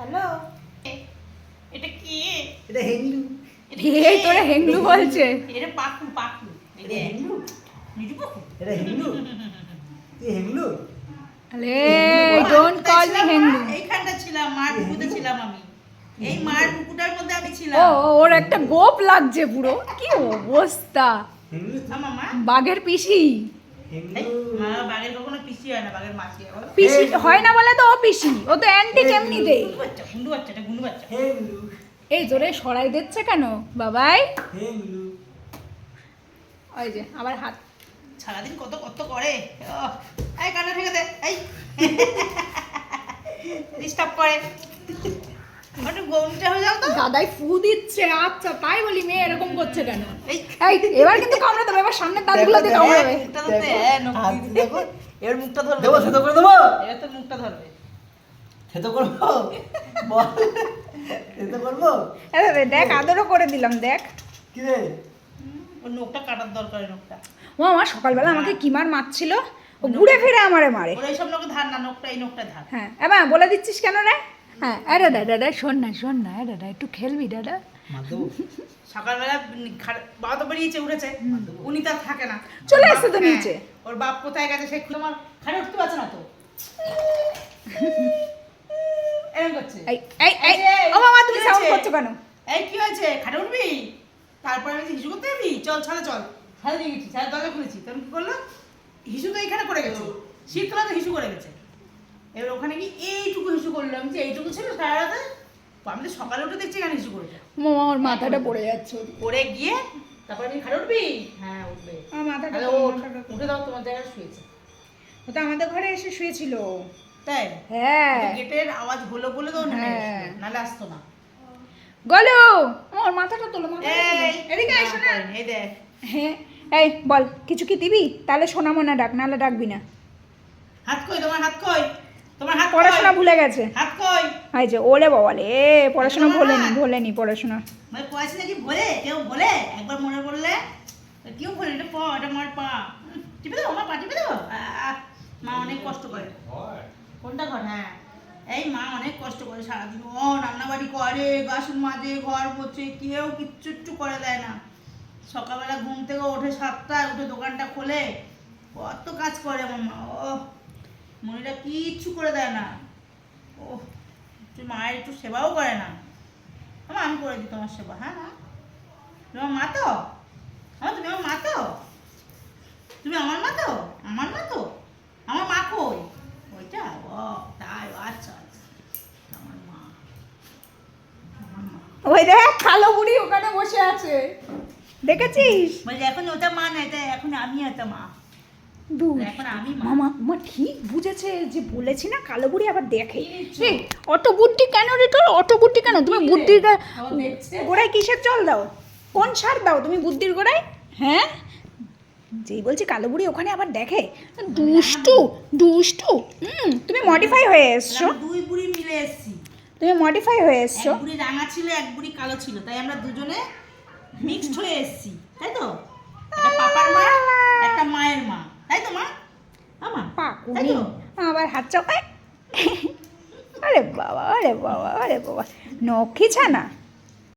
Hello এটা কি? এটা এটা এই তোরা হেংলু বলছে। এটা পাখু পাখু। এটা পাখু? এটা হিন্দু তুই হিন্দু আরে ডোন্ট কল মি হেংলু এইখানটা ছিলাম মার পুকুরে ছিলাম আমি। এই মার পুকুরটার মধ্যে আমি ও ওর একটা গোপ লাগছে পুরো। কি অবস্থা? বাঘের পিসি। এই, পিসি হয় না হয় বলো। হয় তো ও পিসি ও তো অ্যান্টি তোরে সরাই দিচ্ছে কেন বাবাই? ওই যে আবার হাত। সারাদিন কত কত করে? আহ, এই কান্না ঠিক আছে এই। ডিস্টার্ব করে একটু গৌনটা হয়ে যাও তো দাদাই ফু দিচ্ছে আচ্ছা তাই বলি মেয়ে এরকম করছে কেন? এই। এবার কিন্তু কামড়ে দেবে এবার সামনের দাঁতগুলো দিয়ে কামড়াবে হ্যাঁ। দেখো এবার মুখটা ধরবে। দেবো সেতো করে দেবো? এবার তো মুখটা ধরবে। সেতো করব? বল। সেতো করব? দেখ আদরও করে দিলাম দেখ। কি রে? ওর নখটা কাটার দরকার নখটা। ও আমার সকালবেলা আমাকে কিমার মারছিল? ও ঘুরে ফিরে আমারে মারে। ওর এইসব নখে ধার না নখটা এই নখটা ধার। হ্যাঁ এবার বলে দিচ্ছিস কেন রে? হ্যাঁ এ দাদা দাদা শোন না শোন না দাদা একটু খেলবি দাদা? সকালবেলা বাবা তো বেরিয়েছে উঠেছে। উনি তার থাকে না। চলে ওর তো বাপ- নিচে। ওর বাপ কোথায় গেছে সে তোমার খাটে উঠতে পারছে না তো। এরকম করছে। এই এই এই এই, ও মামা তুমি সাউন্ড করছ কেন? এই কি হয়েছে? খাটে উঠবি? তারপরে আমি হিসু করতে যাবি? চল চল। গেছি ছাদের দরজা খুলেছি। তখন কি করল? হিসু তো এখানে করে গেছে। শীতকালে হিসু করে গেছে। এবার ওখানে কি এইটুকু হিসু করল। আমি যে এইটুকু ছিল সারা রাতে আমি তো সকালে উঠে দেখছি এখানে হিসু করেছে। মামা ওর মাথাটা পড়ে যাচ্ছে পড়ে গিয়ে তারপরে আমি খাটে উঠবি? হ্যাঁ উঠবে। আমার মাথাটা উঠে দাও তোমার জায়গায় শুয়েছে। ও তো আমাদের ঘরে এসে শুয়েছিল। তাই? হ্যাঁ। গেটের আওয়াজ হলো বলে তো হ্যাঁ। নাহলে আসতো না। গলো আমার মাথাটা তোলো এদিকে এসো না এই দেখ। হ্যাঁ এই বল কিছু কি দিবি? তাহলে সোনা মোনা ডাক নাহলে ডাকবি না। হাত কই তোমার হাত কই? তোমার হাত পড়াশোনা ভুলে গেছে। হাত কই? এই যে ওলে বাবালে পড়াশোনা ভোলেনি ভোলেনি পড়াশোনা। মানে পয়সা নাকি বলে কেউ বলে একবার মনে পড়লে? কেউ বলে এটা পা এটা আমার পা। টিপে দেবো আমার পা টিপে আহ, মা অনেক কষ্ট করে। কোনটা ঘর? হ্যাঁ। এই মা অনেক কষ্ট করে সারাদিন ও রান্নাবাড়ি করে বাসন মাজে ঘর মোছে কেউ কিচ্ছু একটু করে দেয় না। সকালবেলা ঘুম থেকে ওঠে সাতটায় উঠে দোকানটা খোলে। কত কাজ করে আমার মা ও মনিরা কিচ্ছু করে দেয় না। ও একটু মায়ের একটু সেবাও করে না। আমার আমি করে দিই তোমার সেবা হ্যাঁ মা? তুমি আমার মা তো? হ্যাঁ তুমি আমার মা তো? তুমি আমার মা তো? আমার মা তো? আমার মা কই? ওইটা? ও তাই আচ্ছা আচ্ছা। আমার মা। আমার ওই দেখ কালো বুড়ি ওখানে বসে আছে। দেখেছিস? বলছি এখন ওটা মা না এটা এখন আমি একটা মা। মামা মা ঠিক বুঝেছে যে বলেছি না কালো বুড়ি আবার দেখে। অত বুদ্ধি কেন রে তোর? অত বুদ্ধি কেন? তুমি বুদ্ধির। গোড়ায় কিসের জল দাও? কোন সার দাও? তুমি বুদ্ধির গোড়ায়? হ্যাঁ? যেই বলছি কালো বুড়ি ওখানে আবার দেখে। দুষ্টু দুষ্টু। হুম তুমি মডিফাই হয়ে এসছো। দুই বুড়ি মিলে এসেছি। তুমি মডিফাই হয়ে এসছো। বুড়ি রাঙা ছিল এক বুড়ি কালো ছিল তাই আমরা দুজনে মিক্সড হয়ে এসেছি তাই তো? একটা পাপার মা একটা মায়ের মা। তো মা আমা আবার হাত চাপায় আরে বাবা আরে বাবা আরে বাবা। নক্ষী ছানা।